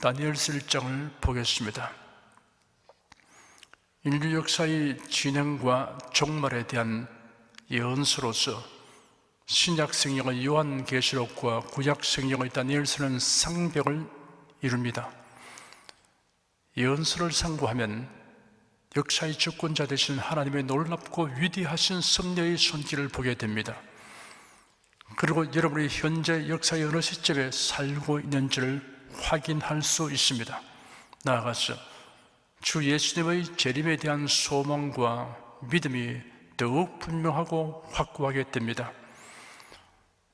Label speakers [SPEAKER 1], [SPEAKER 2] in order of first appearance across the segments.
[SPEAKER 1] 다니엘서 1장을 보겠습니다. 인류 역사의 진행과 종말에 대한 예언서로서 신약 성경의 요한 계시록과 구약 성경의 다니엘서는 상벽을 이룹니다. 예언서를 상고하면 역사의 주권자 되신 하나님의 놀랍고 위대하신 섭리의 손길을 보게 됩니다. 그리고 여러분이 현재 역사의 어느 시점에 살고 있는지를 확인할 수 있습니다. 나아가서 주 예수님의 재림에 대한 소망과 믿음이 더욱 분명하고 확고하게 됩니다.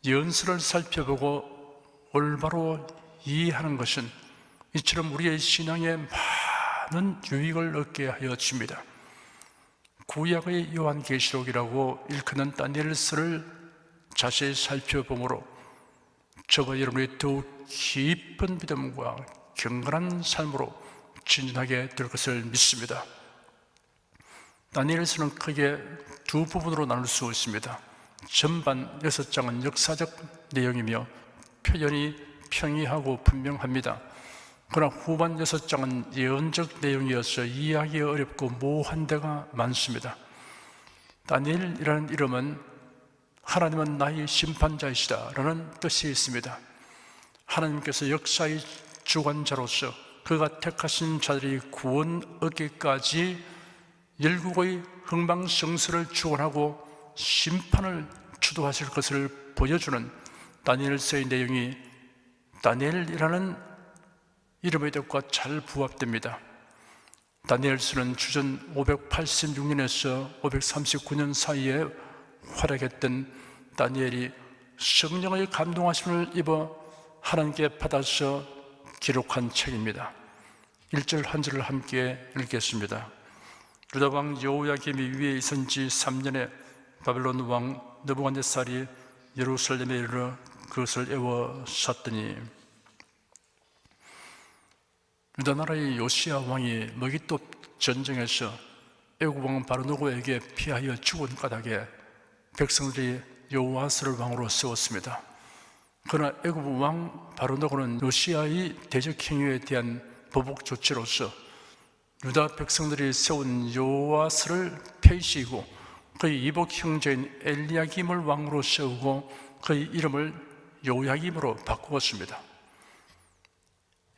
[SPEAKER 1] 연설을 살펴보고 올바로 이해하는 것은 이처럼 우리의 신앙에 많은 유익을 얻게 하여 줍니다. 구약의 요한계시록이라고 일컫는 다니엘서를 자세히 살펴보므로 저와 여러분이 더욱 깊은 믿음과 경건한 삶으로 진진하게 될 것을 믿습니다. 다니엘서는 크게 두 부분으로 나눌 수 있습니다. 전반 여섯 장은 역사적 내용이며 표현이 평이하고 분명합니다. 그러나 후반 여섯 장은 예언적 내용이어서 이해하기 어렵고 모호한 데가 많습니다. 다니엘이라는 이름은 하나님은 나의 심판자이시다 라는 뜻이 있습니다. 하나님께서 역사의 주관자로서 그가 택하신 자들이 구원 얻기까지 열국의 흥망성쇠를 주관하고 심판을 주도하실 것을 보여주는 다니엘서의 내용이 다니엘이라는 이름의 뜻과 잘 부합됩니다. 다니엘서는 주전 586년에서 539년 사이에 활약했던 다니엘이 성령의 감동하심을 입어 하나님께 받아서 기록한 책입니다. 1절 한 절을 함께 읽겠습니다. 유다 왕 여호야김이 위에 있은 지 3년에 바벨론 왕 느부갓네살이 예루살렘에 이르러 그것을 에워 샀더니 유다 나라의 요시야 왕이 머깃도 전쟁에서 애굽 왕 바르노고에게 피하여 죽은 까닭에 백성들이 여호와스를 왕으로 세웠습니다. 그러나 애굽 왕 바로노고는 요시아의 대적 행위에 대한 보복 조치로서 유다 백성들이 세운 요아스를 폐시이고 그의 이복 형제인 엘리야김을 왕으로 세우고 그의 이름을 요야김으로 바꾸었습니다.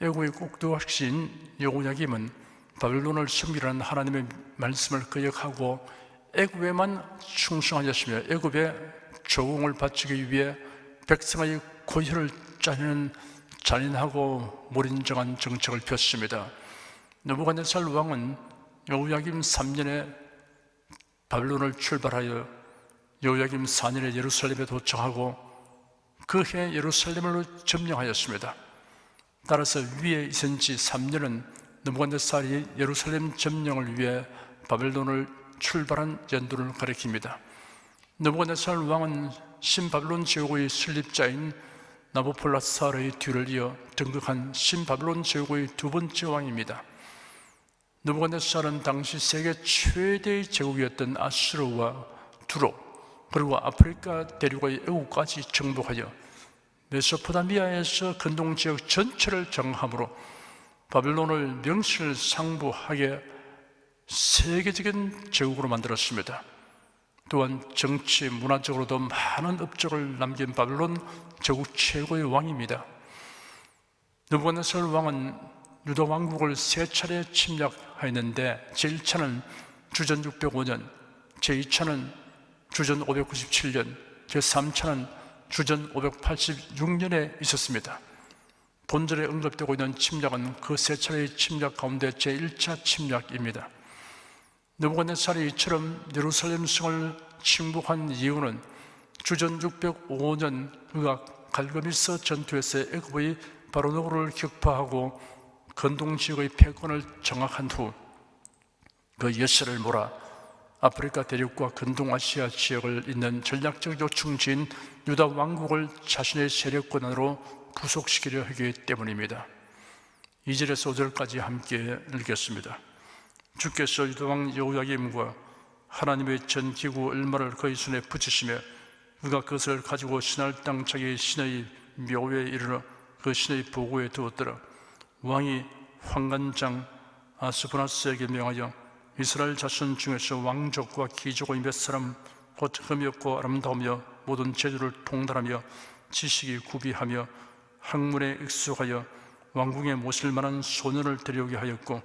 [SPEAKER 1] 애굽의 꼭두각신 요야김은 바벨론을 섬기라는 하나님의 말씀을 거역하고 애굽에만 충성하였으며 애굽에 조공을 바치기 위해 백성의 고혈을 짜내는 잔인하고 몰인정한 정책을 폈습니다. 느부갓네살 왕은 여호야김 3년에 바벨론을 출발하여 여호야김 4년에 예루살렘에 도착하고 그 해 예루살렘을 점령하였습니다. 따라서 위에 있은 지 3년은 느부갓네살이 예루살렘 점령을 위해 바벨론을 출발한 연도를 가리킵니다. 느부갓네살 왕은 신바벨론 제국의 설립자인 나보폴라사르의 뒤를 이어 등극한 신바벨론 제국의 두 번째 왕입니다. 느부갓네살은 당시 세계 최대의 제국이었던 아수르와 두로 그리고 아프리카 대륙의 애국까지 정복하여 메소포타미아에서 근동 지역 전체를 정함으로 바벨론을 명실상부하게 세계적인 제국으로 만들었습니다. 또한 정치, 문화적으로도 많은 업적을 남긴 바벨론 제국 최고의 왕입니다. 느부갓네살 왕은 유다 왕국을 세 차례 침략하였는데 제1차는 주전 605년, 제2차는 주전 597년, 제3차는 주전 586년에 있었습니다. 본절에 언급되고 있는 침략은 그 세 차례의 침략 가운데 제1차 침략입니다. 느부갓네살이 이처럼 예루살렘 성을 침묵한 이유는 주전 605년 그가 갈거미스 전투에서 애굽의 바로노고를 격파하고 건동 지역의 패권을 정확한 후 그 여세를 몰아 아프리카 대륙과 근동아시아 지역을 잇는 전략적 요충지인 유다 왕국을 자신의 세력권 안으로 부속시키려 하기 때문입니다. 2절에서 5절까지 함께 읽겠습니다. 주께서 유다왕 여호야김과 하나님의 전 기구 얼마를 그의 손에 붙이시며 그가 그것을 가지고 신할 땅 자기 신의 묘에 이르러 그 신의 보고에 두었더라. 왕이 황관장 아스브나스에게 명하여 이스라엘 자손 중에서 왕족과 귀족의 몇 사람 곧 흠이었고 아름다우며 모든 재주를 통달하며 지식이 구비하며 학문에 익숙하여 왕궁에 모실 만한 소년을 데려오게 하였고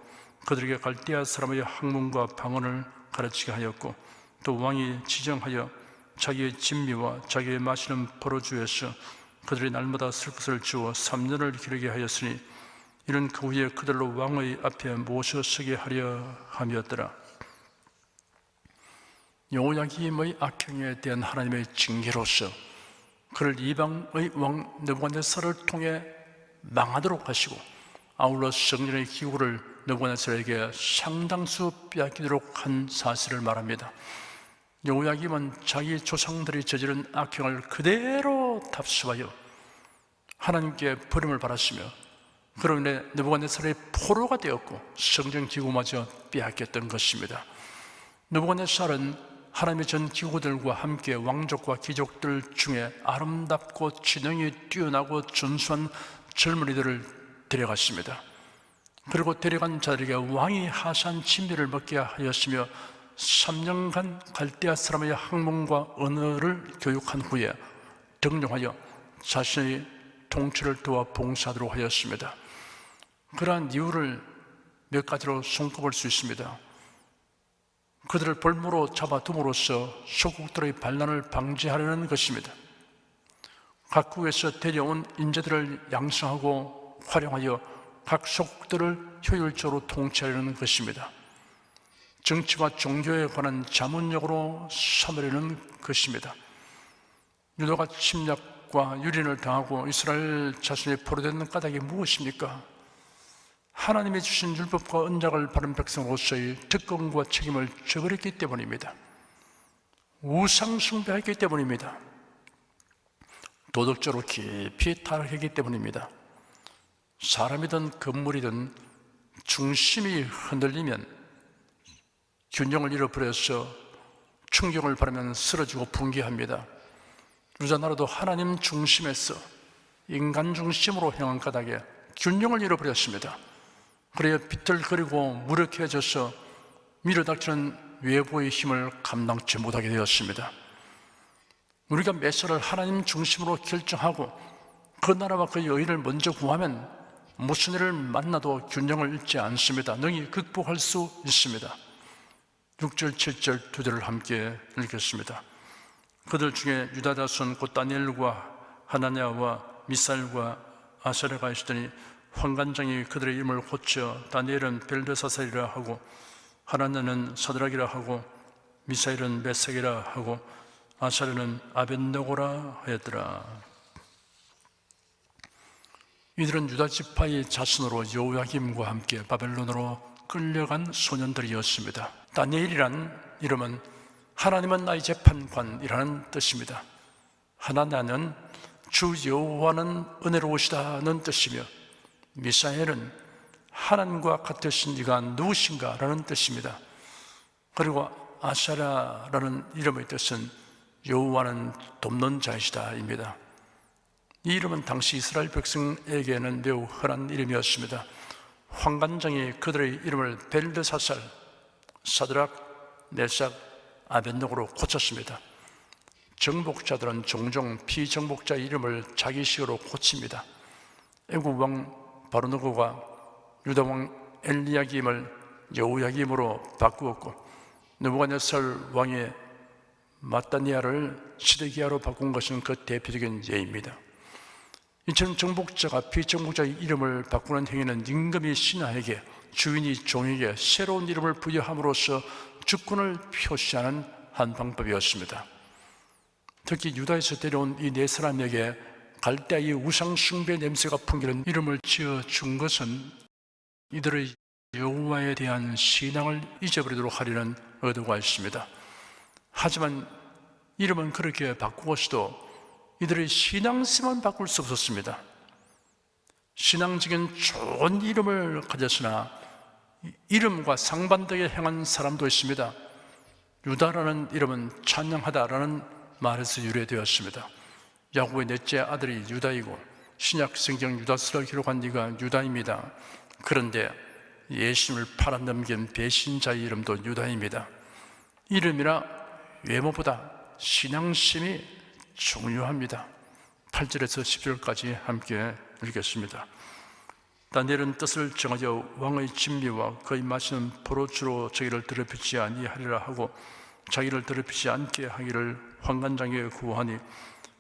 [SPEAKER 1] 그들에게 갈대아 사람의 학문과 방언을 가르치게 하였고 또 왕이 지정하여 자기의 진미와 자기의 마시는 포로주에서 그들이 날마다 쓸 것을 주어 3년을 기르게 하였으니 이는 그 후에 그들로 왕의 앞에 모셔 서게 하려 함이었더라. 요야김의 악행에 대한 하나님의 징계로서 그를 이방의 왕 느부갓네살을 통해 망하도록 하시고 아울러 성전의 기구를 느부갓네살에게 상당수 빼앗기도록 한 사실을 말합니다. 요야김은 자기 조상들이 저지른 악행을 그대로 답습하여 하나님께 버림을 받았으며 인해 느부갓네살의 포로가 되었고 성전 기구마저 빼앗겼던 것입니다. 느부갓네살은 하나님의 전 기구들과 함께 왕족과 귀족들 중에 아름답고 지능이 뛰어나고 준수한 젊은이들을 데려갔습니다. 그리고 데려간 자들에게 왕이 하산 진미를 먹게 하였으며 3년간 갈대아 사람의 학문과 언어를 교육한 후에 등용하여 자신의 통치를 도와 봉사하도록 하였습니다. 그러한 이유를 몇 가지로 손꼽을 수 있습니다. 그들을 볼모로 잡아둠으로써 소국들의 반란을 방지하려는 것입니다. 각국에서 데려온 인재들을 양성하고 활용하여 각 소국들을 효율적으로 통치하려는 것입니다. 정치와 종교에 관한 자문력으로 삼으려는 것입니다. 유도가 침략과 유린을 당하고 이스라엘 자신의 포로된 까닭이 무엇입니까? 하나님이 주신 율법과 언약을 바른 백성으로서의 특권과 책임을 저버렸기 때문입니다. 우상 숭배했기 때문입니다. 도덕적으로 깊이 타락했기 때문입니다. 사람이든 건물이든 중심이 흔들리면 균형을 잃어버려서 충격을 받으면 쓰러지고 붕괴합니다. 유다 나라도 하나님 중심에서 인간 중심으로 향한 까닭에 균형을 잃어버렸습니다. 그래야 비틀거리고 무력해져서 밀어닥치는 외부의 힘을 감당치 못하게 되었습니다. 우리가 메시아를 하나님 중심으로 결정하고 그 나라와 그 여인을 먼저 구하면 무슨 일을 만나도 균형을 잃지 않습니다. 능히 극복할 수 있습니다. 6절, 7절 두 절을 함께 읽겠습니다. 그들 중에 유다 자손 곧 다니엘과 하나냐와 미살과 아사레가 있으더니 환관장이 그들의 이름을 고쳐 다니엘은 벨드사살이라 하고 하나냐는 사드락이라 하고 미사일은 메색이라 하고 아사르는 아벤노고라 하였더라. 이들은 유다 지파의 자손으로 요야김과 함께 바벨론으로 끌려간 소년들이었습니다. 다니엘이란 이름은 하나님은 나의 재판관이라는 뜻입니다. 하나냐는 주 여호와는 은혜로우시다는 뜻이며 미사엘은 하나님과 같으신 이가 누구신가라는 뜻입니다. 그리고 아사라라는 이름의 뜻은 여호와는 돕는 자이시다입니다. 이 이름은 당시 이스라엘 백성에게는 매우 흔한 이름이었습니다. 황관장이 그들의 이름을 벨드사살, 사드락, 메삭, 아벤노고로 고쳤습니다. 정복자들은 종종 피정복자 이름을 자기식으로 고칩니다. 애국 왕 바로누고가 유다 왕 엘리야김을 여우야김으로 바꾸었고 느부갓네살 왕의 마따니아를 시드기야로 바꾼 것은 그 대표적인 예입니다. 이처럼 정복자가 비정복자의 이름을 바꾸는 행위는 임금이 신하에게 주인이 종에게 새로운 이름을 부여함으로써 주권을 표시하는 한 방법이었습니다. 특히 유다에서 데려온 이 네 사람에게 갈대아의 우상 숭배 냄새가 풍기는 이름을 지어 준 것은 이들의 여호와에 대한 신앙을 잊어버리도록 하려는 의도가 있습니다. 하지만 이름은 그렇게 바꾸어서도 이들의 신앙심은 바꿀 수 없었습니다. 신앙적인 좋은 이름을 가졌으나 이름과 상반되게 행한 사람도 있습니다. 유다라는 이름은 찬양하다라는 말에서 유래되었습니다. 야곱의 넷째 아들이 유다이고 신약 성경 유다서를 기록한 이가 유다입니다. 그런데 예수님을 팔아넘긴 배신자의 이름도 유다입니다. 이름이나 외모보다 신앙심이 중요합니다. 8절에서 10절까지 함께 읽겠습니다. 다니엘은 뜻을 정하여 왕의 진미와 그의 마시는 포로주로 저기를 더럽히지 아니하리라 하고 자기를 더럽히지 않게 하기를 환관장에게 구하니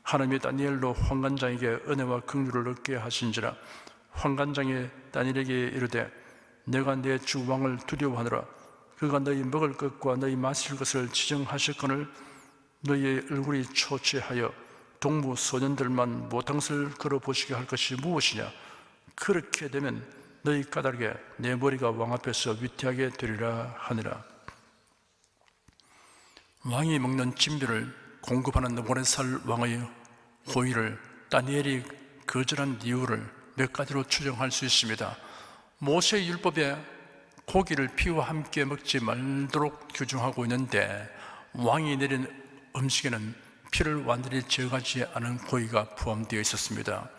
[SPEAKER 1] 하나님이 다니엘로 환관장에게 은혜와 긍휼을 얻게 하신지라 환관장이 다니엘에게 이르되 내가 내 주 왕을 두려워하노라 그가 너희 먹을 것과 너희 마실 것을 지정하셨거늘 너희의 얼굴이 초췌하여 동무 소년들만 모탕을 걸어 보시게 할 것이 무엇이냐 그렇게 되면 너희 까닭에 내 머리가 왕 앞에서 위태하게 되리라 하니라 왕이 먹는 진비를 공급하는 오래 살 왕의 호의를 다니엘이 거절한 이유를 몇 가지로 추정할 수 있습니다. 모세 율법에 고기를 피와 함께 먹지 말도록 규정하고 있는데 왕이 내린 음식에는 피를 완전히 제거하지 않은 고기가 포함되어 있었습니다.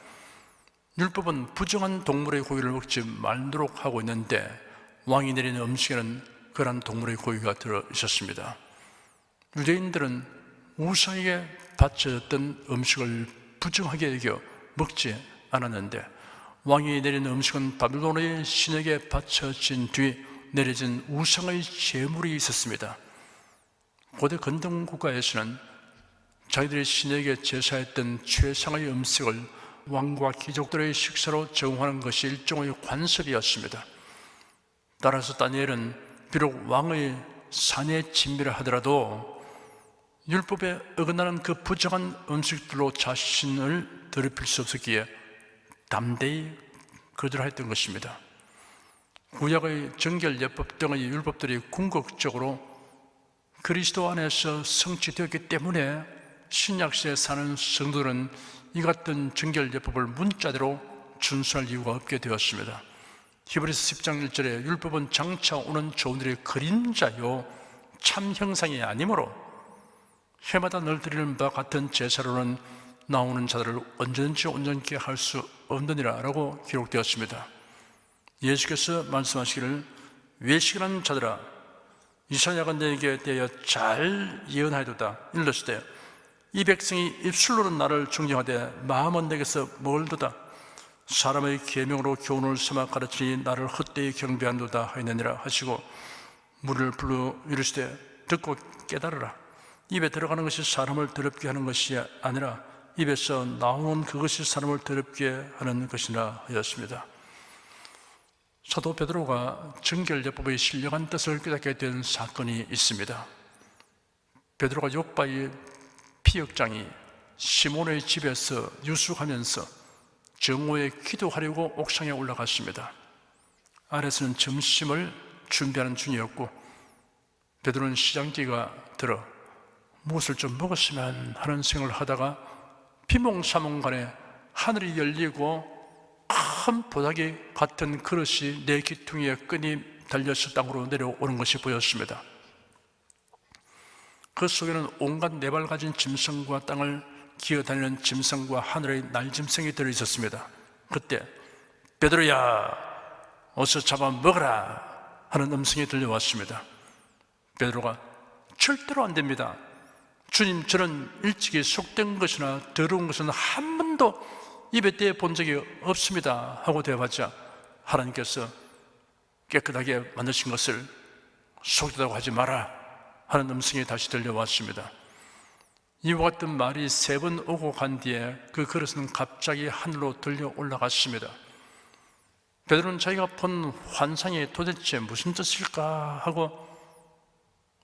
[SPEAKER 1] 율법은 부정한 동물의 고기를 먹지 말도록 하고 있는데 왕이 내린 음식에는 그러한 동물의 고기가 들어 있었습니다. 유대인들은 우상에게 바쳐졌던 음식을 부정하게 여겨 먹지 않았는데 왕이 내린 음식은 바빌론의 신에게 바쳐진 뒤 내려진 우상의 제물이 있었습니다. 고대 근동 국가에서는 자기들의 신에게 제사했던 최상의 음식을 왕과 귀족들의 식사로 제공하는 것이 일종의 관습이었습니다. 따라서 다니엘은 비록 왕의 산에 진미를 하더라도 율법에 어긋나는 그 부정한 음식들로 자신을 더럽힐 수 없었기에 담대히 거절했던 것입니다. 구약의 정결 예법 등의 율법들이 궁극적으로 그리스도 안에서 성취되었기 때문에 신약시에 사는 성도들은 이 같은 정결 예법을 문자대로 준수할 이유가 없게 되었습니다. 히브리서 10장 1절에 율법은 장차 오는 일의 그림자요 참 형상이 아니므로 해마다 늘 드리는 바 같은 제사로는 나오는 자들을 언제든지 온전케 할 수 없느니라 라고 기록되었습니다. 예수께서 말씀하시기를 외식하는 자들아 이사야가 너에게 대하여 잘 예언하여도다. 일렀을 때이 백성이 입술로는 나를 존경하되 마음은 내게서 멀도다. 사람의 계명으로 교훈을 삼아 가르치니 나를 헛되이 경배한도다 하였느니라 하시고 물을 불러 이르시되 듣고 깨달으라. 입에 들어가는 것이 사람을 더럽게 하는 것이 아니라 입에서 나오는 그것이 사람을 더럽게 하는 것이라 하였습니다. 사도 베드로가 정결예법의 신령한 뜻을 깨닫게 된 사건이 있습니다. 베드로가 욕바의 피역장이 시몬의 집에서 유숙하면서 정오에 기도하려고 옥상에 올라갔습니다. 아래서는 점심을 준비하는 중이었고 베드로는 시장기가 들어 무엇을 좀 먹었으면 하는 생각을 하다가 비몽사몽간에 하늘이 열리고 큰 보자기 같은 그릇이 내 귀퉁이에 끈이 달려서 땅으로 내려오는 것이 보였습니다. 그 속에는 온갖 네 발 가진 짐승과 땅을 기어다니는 짐승과 하늘의 날짐승이 들어 있었습니다. 그때 베드로야 어서 잡아 먹어라 하는 음성이 들려왔습니다. 베드로가 절대로 안 됩니다. 주님 저는 일찍이 속된 것이나 더러운 것은 한 번도 입에 떼 본 적이 없습니다 하고 대답하자 하나님께서 깨끗하게 만드신 것을 속되다고 하지 마라 하는 음성이 다시 들려왔습니다. 이와 같은 말이 세 번 오고 간 뒤에 그 그릇은 갑자기 하늘로 들려 올라갔습니다. 베드로는 자기가 본 환상이 도대체 무슨 뜻일까 하고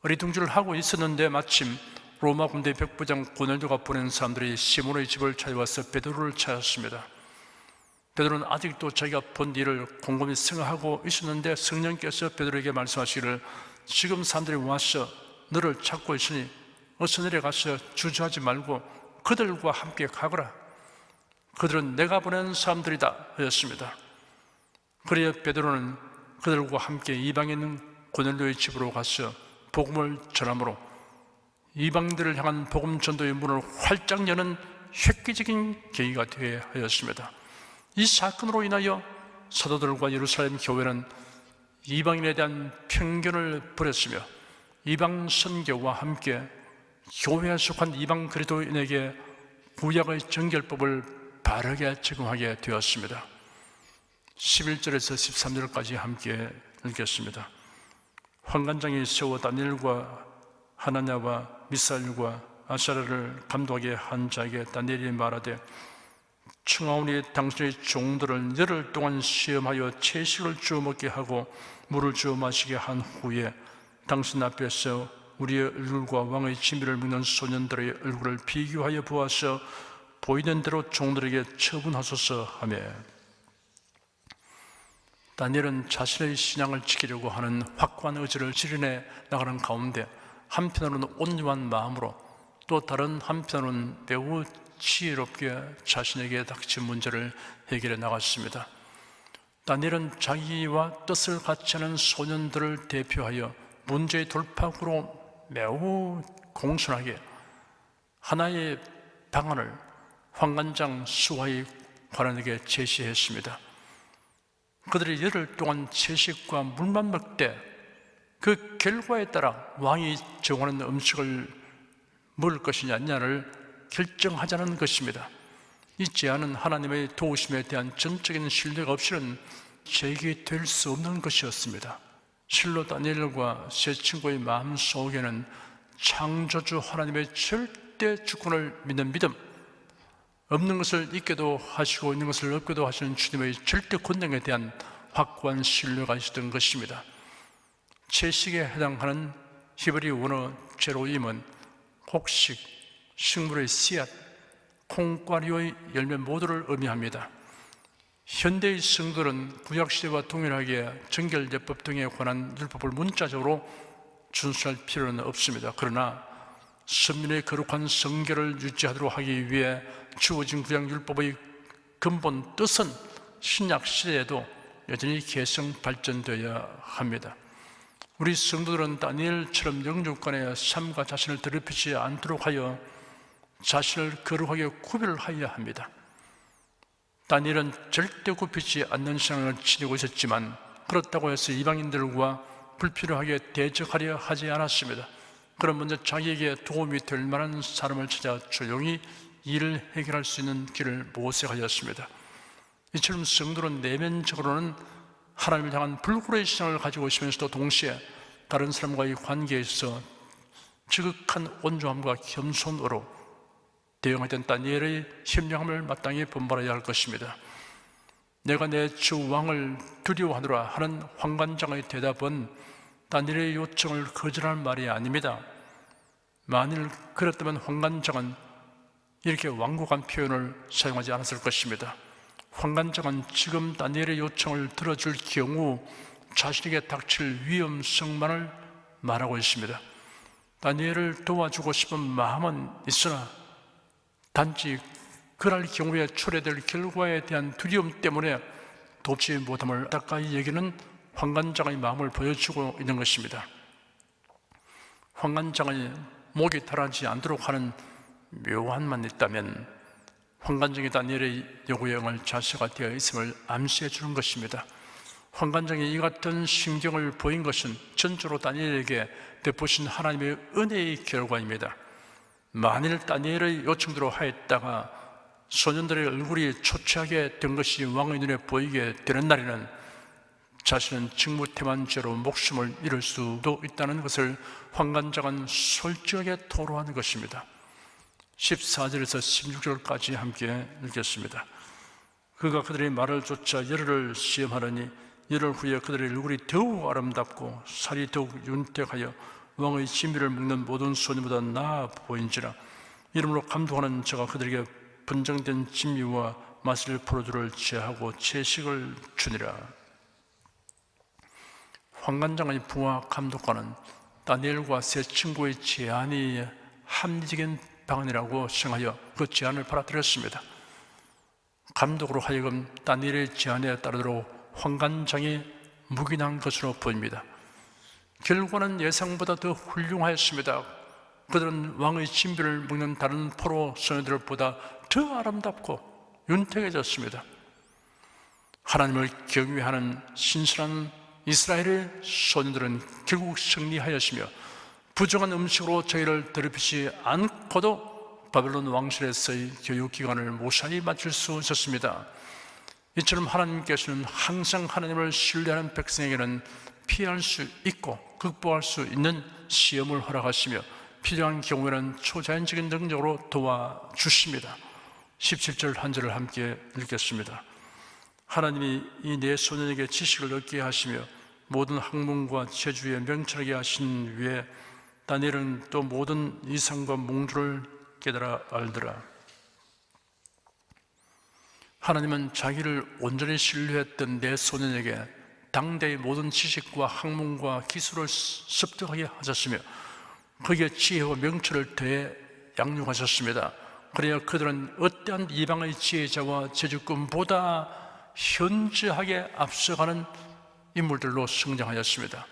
[SPEAKER 1] 어리둥절을 하고 있었는데 마침 로마 군대 백부장 고넬도가 보낸 사람들이 시몬의 집을 찾아와서 베드로를 찾았습니다. 베드로는 아직도 자기가 본 일을 곰곰이 생각하고 있었는데 성령께서 베드로에게 말씀하시기를 지금 사람들이 와서 너를 찾고 있으니 어서 내려가서 주저하지 말고 그들과 함께 가거라. 그들은 내가 보낸 사람들이다 하였습니다. 그래야 베드로는 그들과 함께 이방에 있는 고넬료의 집으로 가서 복음을 전함으로 이방들을 향한 복음 전도의 문을 활짝 여는 획기적인 계기가 되어야 하였습니다. 이 사건으로 인하여 사도들과 예루살렘 교회는 이방인에 대한 편견을 버렸으며 이방 선교와 함께 교회에 속한 이방 그리스도인에게 구약의 정결법을 바르게 적용하게 되었습니다. 11절에서 13절까지 함께 읽겠습니다. 환관장이 세워 다니엘과 하나냐와 미사일과 아사라를 감독하게 한 자에게 다니엘이 말하되 충하오니 당신의 종들을 열흘 동안 시험하여 채식을 주어 먹게 하고 물을 주어 마시게 한 후에 당신 앞에서 우리의 얼굴과 왕의 진미를 먹는 소년들의 얼굴을 비교하여 보아서 보이는 대로 종들에게 처분하소서 하며 다니엘은 자신의 신앙을 지키려고 하는 확고한 의지를 실현해 나가는 가운데 한편으로는 온유한 마음으로 또 다른 한편으로는 매우 지혜롭게 자신에게 닥친 문제를 해결해 나갔습니다. 다니엘은 자기와 뜻을 같이 하는 소년들을 대표하여 문제의 돌파구로 매우 공손하게 하나의 방안을 황관장 수하의 관원에게 제시했습니다. 그들이 열흘 동안 채식과 물만 먹되 그 결과에 따라 왕이 정하는 음식을 먹을 것이냐 아니냐를 결정하자는 것입니다. 이 제안은 하나님의 도우심에 대한 전적인 신뢰가 없이는 제기될 수 없는 것이었습니다. 실로 다니엘과 세 친구의 마음 속에는 창조주 하나님의 절대 주권을 믿는 믿음, 없는 것을 있게도 하시고 있는 것을 없게도 하시는 주님의 절대 권능에 대한 확고한 신뢰가 있었던 것입니다. 채식에 해당하는 히브리 원어 제로임은 곡식, 식물의 씨앗, 콩과류의 열매 모두를 의미합니다. 현대의 성들은 구약시대와 동일하게 정결제법 등에 관한 율법을 문자적으로 준수할 필요는 없습니다. 그러나 선민의 거룩한 성결을 유지하도록 하기 위해 주어진 구약율법의 근본 뜻은 신약 시대에도 여전히 개성 발전되어야 합니다. 우리 성도들은 다니엘처럼 영주권의 삶과 자신을 더럽히지 않도록 하여 자신을 거룩하게 구별하여야 합니다. 다니엘은 절대 굽히지 않는 신앙을 지니고 있었지만 그렇다고 해서 이방인들과 불필요하게 대적하려 하지 않았습니다. 그럼 먼저 자기에게 도움이 될 만한 사람을 찾아 조용히 일을 해결할 수 있는 길을 모색하였습니다. 이처럼 성도는 내면적으로는 하나님을 향한 불굴의 신앙을 가지고 있으면서도 동시에 다른 사람과의 관계에 있어 지극한 온조함과 겸손으로 대응하던 다니엘의 현명함을 마땅히 본받아야 할 것입니다. 내가 내 주 왕을 두려워하노라 하는 황관장의 대답은 다니엘의 요청을 거절할 말이 아닙니다. 만일 그랬다면 황관장은 이렇게 완곡한 표현을 사용하지 않았을 것입니다. 황관장은 지금 다니엘의 요청을 들어줄 경우 자신에게 닥칠 위험성만을 말하고 있습니다. 다니엘을 도와주고 싶은 마음은 있으나 단지 그럴 경우에 초래될 결과에 대한 두려움 때문에 돕지 못함을 가까이 여기는 황관장의 마음을 보여주고 있는 것입니다. 황관장의 목이 달하지 않도록 하는 묘한만 있다면 황관장이 다니엘의 응할 자세가 되어 있음을 암시해 주는 것입니다. 황관장이 이 같은 심경을 보인 것은 전적으로 다니엘에게 베푸신 하나님의 은혜의 결과입니다. 만일 다니엘의 요청대로 하였다가 소년들의 얼굴이 초췌하게 된 것이 왕의 눈에 보이게 되는 날에는 자신은 직무태만죄로 목숨을 잃을 수도 있다는 것을 황관장은 솔직하게 토로하는 것입니다. 14절에서 16절까지 함께 읽겠습니다. 그가 그들의 말을 쫓아 열흘을 시험하려니 열흘 후에 그들의 얼굴이 더욱 아름답고 살이 더욱 윤택하여 왕의 진미를 먹는 모든 소녀보다 나아 보인지라 이름으로 감동하는 자가 그들에게 분정된 진미와 맛을 포로주를 제하고 채식을 주니라 황관장의 부하 감독관은 다니엘과 세 친구의 제안이 합리적인 방안이라고 생각하여 그 제안을 받아들였습니다. 감독으로 하여금 다니엘의 제안에 따르도록 황관장이 묵인한 것으로 보입니다. 결과는 예상보다 더 훌륭하였습니다. 그들은 왕의 신비를 먹는 다른 포로 소녀들보다 더 아름답고 윤택해졌습니다. 하나님을 경외하는 신실한 이스라엘의 소년들은 결국 승리하였으며 부정한 음식으로 저희를 더럽히지 않고도 바벨론 왕실에서의 교육기관을 무사히 마칠 수 있었습니다. 이처럼 하나님께서는 항상 하나님을 신뢰하는 백성에게는 피할 수 있고 극복할 수 있는 시험을 허락하시며 필요한 경우에는 초자연적인 능력으로 도와주십니다. 17절 한 절을 함께 읽겠습니다. 하나님이 이 내 소년에게 지식을 얻게 하시며 모든 학문과 재주에 명철하게 하신 위에 다니엘은 또 모든 이상과 몽주를 깨달아 알더라. 하나님은 자기를 온전히 신뢰했던 내 소년에게 당대의 모든 지식과 학문과 기술을 습득하게 하셨으며 그에게 지혜와 명철을 더해 양육하셨습니다. 그래야 그들은 어떠한 이방의 지혜자와 제주꾼보다 현저하게 앞서가는 인물들로 성장하였습니다.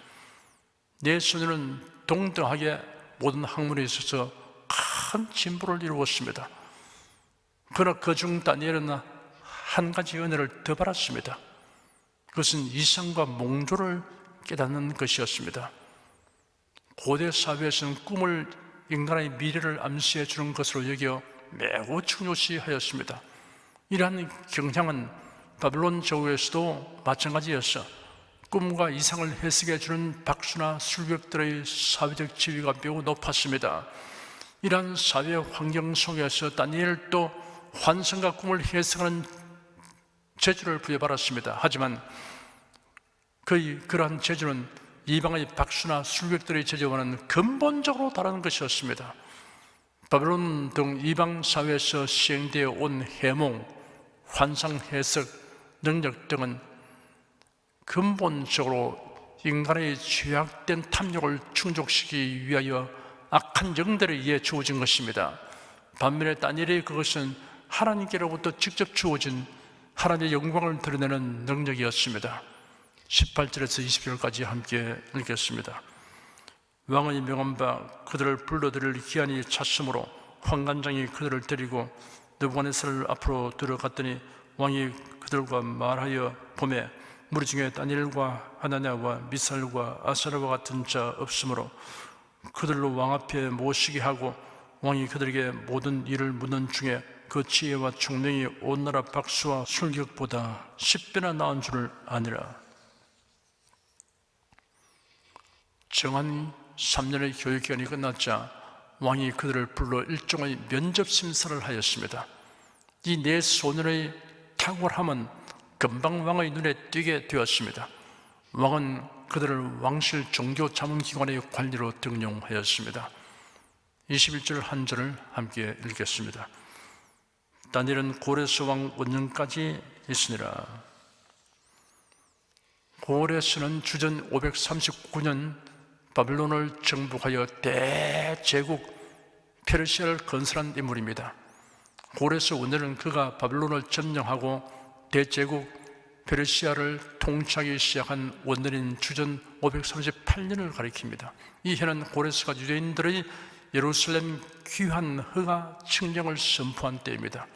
[SPEAKER 1] 내 소년은 동등하게 모든 학문에 있어서 큰 진보를 이루었습니다. 그러나 그중 다니엘은 한 가지 은혜를 더 받았습니다. 그것은 이상과 몽조를 깨닫는 것이었습니다. 고대 사회에서는 꿈을 인간의 미래를 암시해 주는 것으로 여겨 매우 중요시하였습니다. 이러한 경향은 바벨론 저우에서도 마찬가지였어. 꿈과 이상을 해석해 주는 박수나 술객들의 사회적 지위가 매우 높았습니다. 이러한 사회 환경 속에서 다니엘도 환상과 꿈을 해석하는 재주를 부여받았습니다. 하지만 그의 그러한 재주는 이방의 박수나 술객들의 재주와는 근본적으로 다른 것이었습니다. 바벨론 등 이방 사회에서 시행되어 온 해몽, 환상 해석 능력 등은 근본적으로 인간의 죄악된 탐욕을 충족시키기 위하여 악한 영들에 의해 주어진 것입니다. 반면에 다니엘의 그것은 하나님께로부터 직접 주어진 하나님의 영광을 드러내는 능력이었습니다. 18절에서 20절까지 함께 읽겠습니다. 왕의 명한 바 그들을 불러들일 기한이 찼으므로 환관장이 그들을 데리고 느부갓네살 앞으로 들어갔더니 왕이 그들과 말하여 봄에 무리 중에 다니엘과 하나냐와 미살과 아사라와 같은 자 없으므로 그들로 왕 앞에 모시게 하고 왕이 그들에게 모든 일을 묻는 중에 그 지혜와 총명이 온 나라 박수와 술격보다 10배나 나은 줄을 아니라 정한 3년의 교육기간이 끝났자 왕이 그들을 불러 일종의 면접 심사를 하였습니다. 이 네 소년의 탁월함은 금방 왕의 눈에 띄게 되었습니다. 왕은 그들을 왕실 종교 자문기관의 관리로 등용하였습니다. 21절 한 절을 함께 읽겠습니다. 다니엘은 고레스 왕 원년까지 있으니라. 고레스는 주전 539년 바빌론을 정복하여 대제국 페르시아를 건설한 인물입니다. 고레스 원년은 그가 바빌론을 점령하고 대제국 페르시아를 통치하기 시작한 원년인 주전 538년을 가리킵니다. 이 해는 고레스가 유대인들의 예루살렘 귀한 허가 칙령을 선포한 때입니다.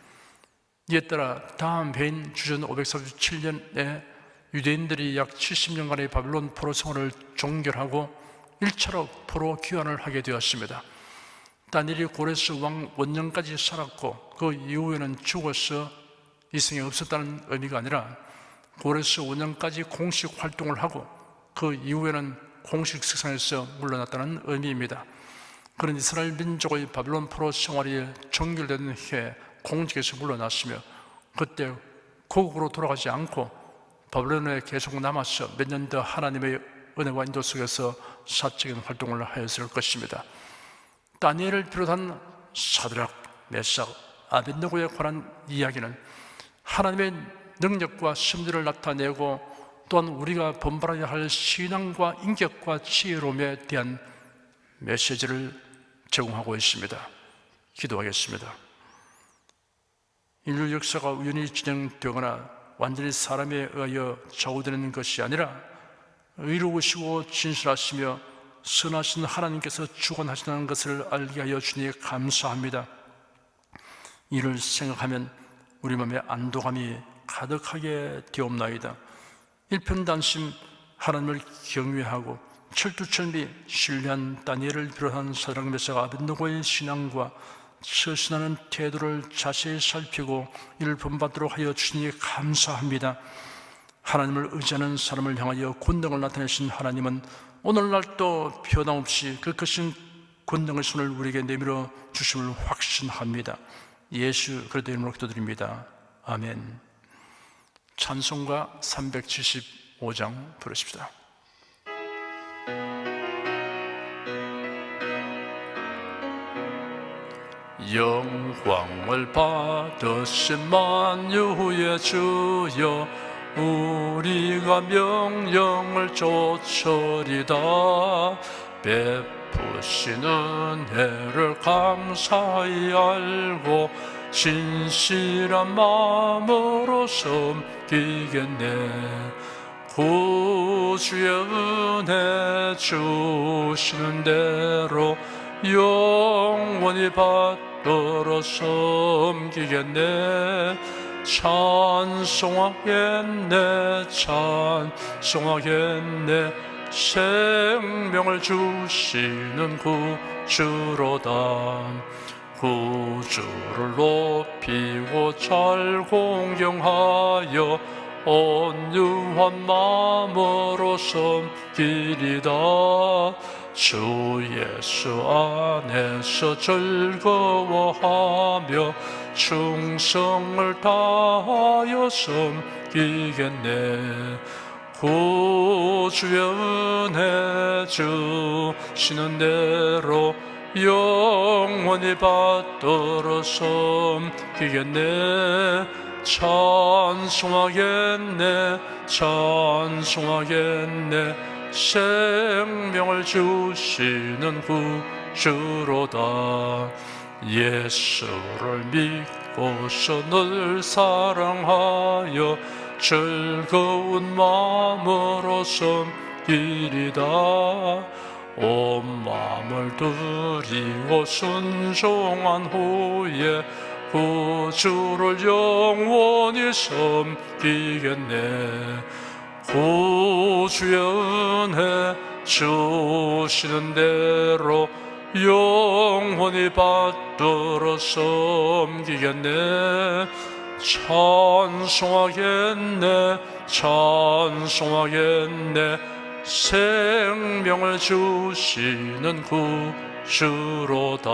[SPEAKER 1] 이에 따라 다음 해인 주전 537년에 유대인들이 약 70년간의 바빌론 포로 생활을 종결하고 1차로 포로 귀환을 하게 되었습니다. 다니엘이 고레스 왕 원년까지 살았고 그 이후에는 죽어서 이승에 없었다는 의미가 아니라 고레스 원년까지 공식 활동을 하고 그 이후에는 공식 세상에서 물러났다는 의미입니다. 그런 이스라엘 민족의 바빌론 포로 생활이 종결된 해 공직에서 물러났으며 그때 고국으로 돌아가지 않고 바빌론에 계속 남아서 몇년 더 하나님의 은혜와 인도 속에서 사적인 활동을 하였을 것입니다. 다니엘을 비롯한 사드락, 메삭, 아벤노고에 관한 이야기는 하나님의 능력과 심리를 나타내고 또한 우리가 본받아야 할 신앙과 인격과 지혜로움에 대한 메시지를 제공하고 있습니다. 기도하겠습니다. 인류 역사가 우연히 진행되거나 완전히 사람에 의하여 좌우되는 것이 아니라 의로우시고 진실하시며 선하신 하나님께서 주관하시는 것을 알게 하여 주니 감사합니다. 이를 생각하면 우리 마음에 안도감이 가득하게 되옵나이다. 일편단심 하나님을 경외하고 철두철미 신뢰한 다니엘을 비롯한 사랑 메사가 아벤노고의 신앙과 처신하는 태도를 자세히 살피고 이를 본받도록 하여 주시니 감사합니다. 하나님을 의지하는 사람을 향하여 권능을 나타내신 하나님은 오늘날도 변함없이 그 크신 권능의 손을 우리에게 내밀어 주심을 확신합니다. 예수 그리스도의 이름으로 기도드립니다. 아멘. 찬송가 375장 부르십시다. 영광을 받으신 만유의 주여 우리가 명령을 쫓으리다 베푸신 은혜를 감사히 알고 진실한 마음으로 섬기겠네. 구주의 은혜 주시는 대로 영원히 받들어 섬기겠네. 찬송하겠네 찬송하겠네 생명을 주시는 구주로다. 구주를 높이고 잘 공경하여 온유한 마음으로 섬기리다. 주 예수 안에서 즐거워하며 충성을 다하여 섬기겠네 은혜 주시는 대로 영원히 받들어 섬기겠네. 찬송하겠네 찬송하겠네. 생명을 주시는 구주로다. 예수를 믿고서 늘 사랑하여 즐거운 마음으로 섬기리다. 온 마음을 드리고 순종한 후에 구주를 영원히 섬기겠네. 구주의 은혜 주시는 대로 영원히 받들어 섬기겠네 찬송하겠네 찬송하겠네. 생명을 주시는 구주로다